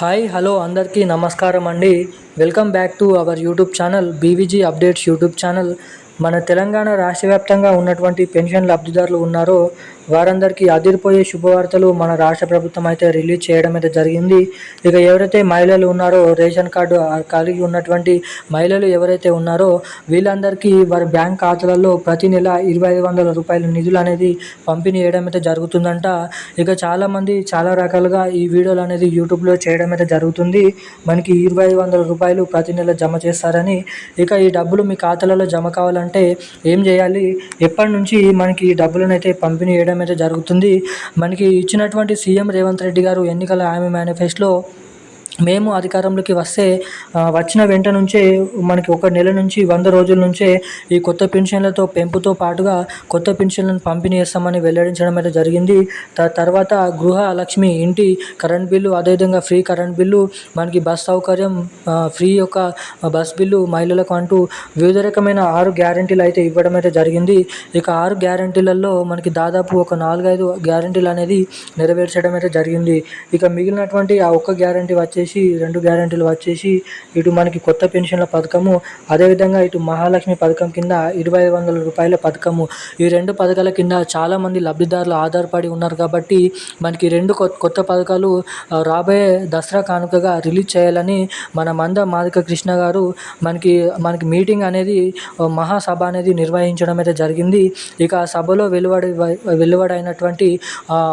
Hi hello అందరికీ నమస్కారం అండి. Welcome back to our YouTube channel BVG updates YouTube channel. మన తెలంగాణ రాష్ట్ర వ్యాప్తంగా ఉన్నటువంటి పెన్షన్ లబ్ధిదారులు ఉన్నారో వారందరికీ అదిరిపోయే శుభవార్తలు మన రాష్ట్ర ప్రభుత్వం అయితే రిలీజ్ చేయడం అయితే జరిగింది. ఇక ఎవరైతే మహిళలు ఉన్నారో రేషన్ కార్డు కలిగి ఉన్నటువంటి మహిళలు ఎవరైతే ఉన్నారో వీళ్ళందరికీ వారి బ్యాంక్ ఖాతాలలో ప్రతి నెల ఇరవై ఐదు వందల రూపాయల నిధులు అనేది పంపిణీ చేయడం అయితే జరుగుతుందంట. ఇక చాలామంది చాలా రకాలుగా ఈ వీడియోలు అనేది యూట్యూబ్లో చేయడం అయితే జరుగుతుంది. మనకి ఇరవై ఐదు వందల రూపాయలు ప్రతి నెల జమ చేస్తారని. ఇక ఈ డబ్బులు మీ ఖాతాలలో జమ కావాలంటే ఏం చేయాలి? ఎప్పటి నుంచి మనకి డబ్బులను అయితే పంపిణీ చేయడం అయితే జరుగుతుంది. మనకి ఇచ్చినటువంటి సీఎం రేవంత్ రెడ్డి గారు ఎన్నికల హామీ మేనిఫెస్టోలో మేము అధికారంలోకి వస్తే వచ్చిన వెంట నుంచే మనకి ఒక నెల నుంచి వంద రోజుల నుంచే ఈ కొత్త పెన్షన్లతో పెంపుతో పాటుగా కొత్త పెన్షన్లను పంపిణీ చేస్తామని వెల్లడించడం అయితే జరిగింది. తర్వాత గృహ లక్ష్మి ఇంటి కరెంట్ బిల్లు అదేవిధంగా ఫ్రీ కరెంట్ బిల్లు మనకి బస్ సౌకర్యం ఫ్రీ యొక్క బస్ బిల్లు మహిళలకు అంటూ వివిధ రకమైన ఆరు గ్యారంటీలు అయితే ఇవ్వడం అయితే జరిగింది. ఇక ఆరు గ్యారంటీలలో మనకి దాదాపు ఒక నాలుగైదు గ్యారంటీలు అనేది నెరవేర్చడం అయితే జరిగింది. ఇక మిగిలినటువంటి ఆ ఒక్క గ్యారంటీ వచ్చేసి వచ్చేసి రెండు గ్యారంటీలు వచ్చేసి ఇటు మనకి కొత్త పెన్షన్ల పథకము అదేవిధంగా ఇటు మహాలక్ష్మి పథకం కింద ఇరవై ఐదు వందల రూపాయల పథకము. ఈ రెండు పథకాల కింద చాలామంది లబ్ధిదారులు ఆధారపడి ఉన్నారు కాబట్టి మనకి రెండు కొత్త పథకాలు రాబోయే దసరా కానుకగా రిలీజ్ చేయాలని మన మంద మాదిక కృష్ణ గారు మనకి మనకి మీటింగ్ అనేది మహాసభ అనేది నిర్వహించడం అయితే జరిగింది. ఇక ఆ సభలో వెలువడి వెలువడైనటువంటి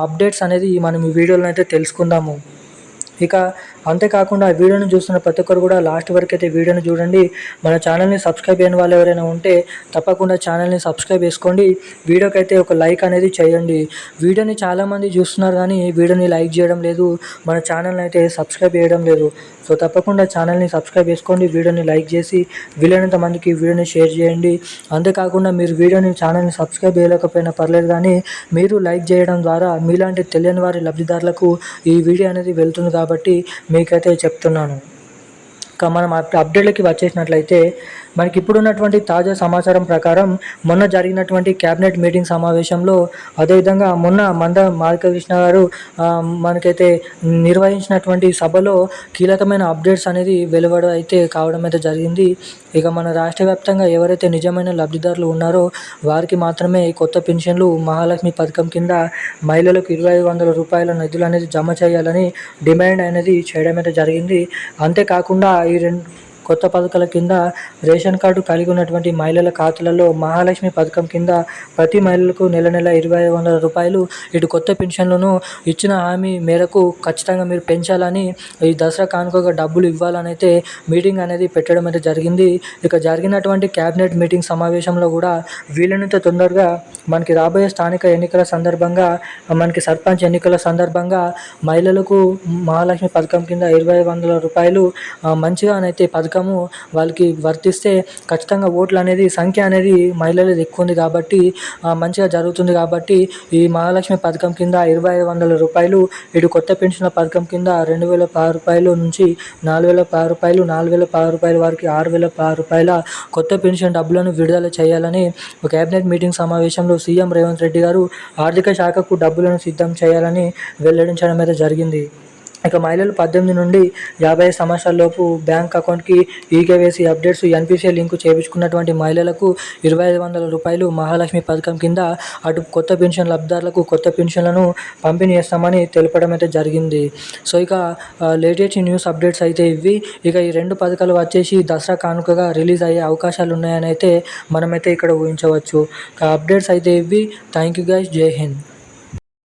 అప్డేట్స్ అనేది మనం ఈ వీడియోలో అయితే తెలుసుకుందాము. ఇక అంతేకాకుండా వీడియోని చూస్తున్న ప్రతి ఒక్కరు కూడా లాస్ట్ వరకు అయితే వీడియోని చూడండి. మన ఛానల్ని సబ్స్క్రైబ్ అయిన వాళ్ళు ఎవరైనా ఉంటే తప్పకుండా ఛానల్ని సబ్స్క్రైబ్ చేసుకోండి. వీడియోకి అయితే ఒక లైక్ అనేది చేయండి. వీడియోని చాలామంది చూస్తున్నారు కానీ వీడియోని లైక్ చేయడం లేదు. మన ఛానల్ని అయితే సబ్స్క్రైబ్ చేయడం లేదు. సో తప్పకుండా ఛానల్ని సబ్స్క్రైబ్ చేసుకోండి. వీడియోని లైక్ చేసి వీలైనంత మందికి వీడియోని షేర్ చేయండి. అంతేకాకుండా మీరు వీడియోని ఛానల్ని సబ్స్క్రైబ్ చేయలేకపోయినా పర్లేదు కానీ మీరు లైక్ చేయడం ద్వారా మీలాంటి తెలియని వారి లబ్ధిదారులకు ఈ వీడియో అనేది వెళ్తుంది కాబట్టి కాబట్టి మీకైతే చెప్తున్నాను. మనం అప్డేట్లకి వచ్చేసినట్లయితే మనకి ఇప్పుడున్నటువంటి తాజా సమాచారం ప్రకారం మొన్న జరిగినటువంటి క్యాబినెట్ మీటింగ్ సమావేశంలో అదేవిధంగా మొన్న మంద మాధకృష్ణ గారు మనకైతే నిర్వహించినటువంటి సభలో కీలకమైన అప్డేట్స్ అనేది వెలువడ అయితే కావడం అయితే జరిగింది. ఇక మన రాష్ట్ర వ్యాప్తంగా ఎవరైతే నిజమైన లబ్ధిదారులు ఉన్నారో వారికి మాత్రమే కొత్త పెన్షన్లు మహాలక్ష్మి పథకం కింద మహిళలకు ఇరవై ఐదు వందల రూపాయల నిధులు అనేది జమ చేయాలని డిమాండ్ అనేది చేయడం అయితే జరిగింది. అంతేకాకుండా ఈ రెండు కొత్త పథకాల కింద రేషన్ కార్డు కలిగి ఉన్నటువంటి మహిళల ఖాతాలలో మహాలక్ష్మి పథకం కింద ప్రతి మహిళలకు నెల నెల ఇరవై వందల రూపాయలు ఇటు కొత్త పెన్షన్లను ఇచ్చిన హామీ మేరకు ఖచ్చితంగా మీరు పెంచాలని ఈ దసరా కానుకగా డబ్బులు ఇవ్వాలని అయితే మీటింగ్ అనేది పెట్టడం అయితే జరిగింది. ఇక జరిగినటువంటి క్యాబినెట్ మీటింగ్ సమావేశంలో కూడా వీలైనంత తొందరగా మనకి రాబోయే స్థానిక ఎన్నికల సందర్భంగా మనకి సర్పంచ్ ఎన్నికల సందర్భంగా మహిళలకు మహాలక్ష్మి పథకం కింద ఇరవై వందల రూపాయలు మంచిగానైతే పథకం పథకము వాళ్ళకి వర్తిస్తే ఖచ్చితంగా ఓట్లు అనేది సంఖ్య అనేది మహిళలది ఎక్కువ ఉంది కాబట్టి మంచిగా జరుగుతుంది కాబట్టి ఈ మహాలక్ష్మి పథకం కింద ఇరవై ఐదు వందల రూపాయలు ఇటు కొత్త పెన్షన్ పథకం కింద రెండు వేల పది రూపాయలు నుంచి నాలుగు వేల పది రూపాయలు నాలుగు వేల పది రూపాయల వారికి ఆరు వేల పది రూపాయల కొత్త పెన్షన్ డబ్బులను విడుదల చేయాలని కేబినెట్ మీటింగ్ సమావేశంలో సీఎం రేవంత్ రెడ్డి గారు ఆర్థిక శాఖకు డబ్బులను సిద్ధం చేయాలని వెల్లడించడం అయితే జరిగింది. ఇక మహిళలు పద్దెనిమిది నుండి యాభై సంవత్సరాలలోపు బ్యాంక్ అకౌంట్కి ఈకేవైసీ అప్డేట్స్ ఎన్పిసిఐ లింకు చేయించుకున్నటువంటి మహిళలకు ఇరవై ఐదు వందల రూపాయలు మహాలక్ష్మి పథకం కింద అటు కొత్త పెన్షన్ లబ్ధిదారులకు కొత్త పెన్షన్లను పంపిణీ చేస్తామని తెలపడం అయితే జరిగింది. సో ఇక లేటెస్ట్ న్యూస్ అప్డేట్స్ అయితే ఇవి. ఇక ఈ రెండు పథకాలు వచ్చేసి దసరా కానుకగా రిలీజ్ అయ్యే అవకాశాలు ఉన్నాయని అయితే మనమైతే ఇక్కడ ఊహించవచ్చు. అప్డేట్స్ అయితే ఇవి. థ్యాంక్ యూ గైస్ జై హింద్.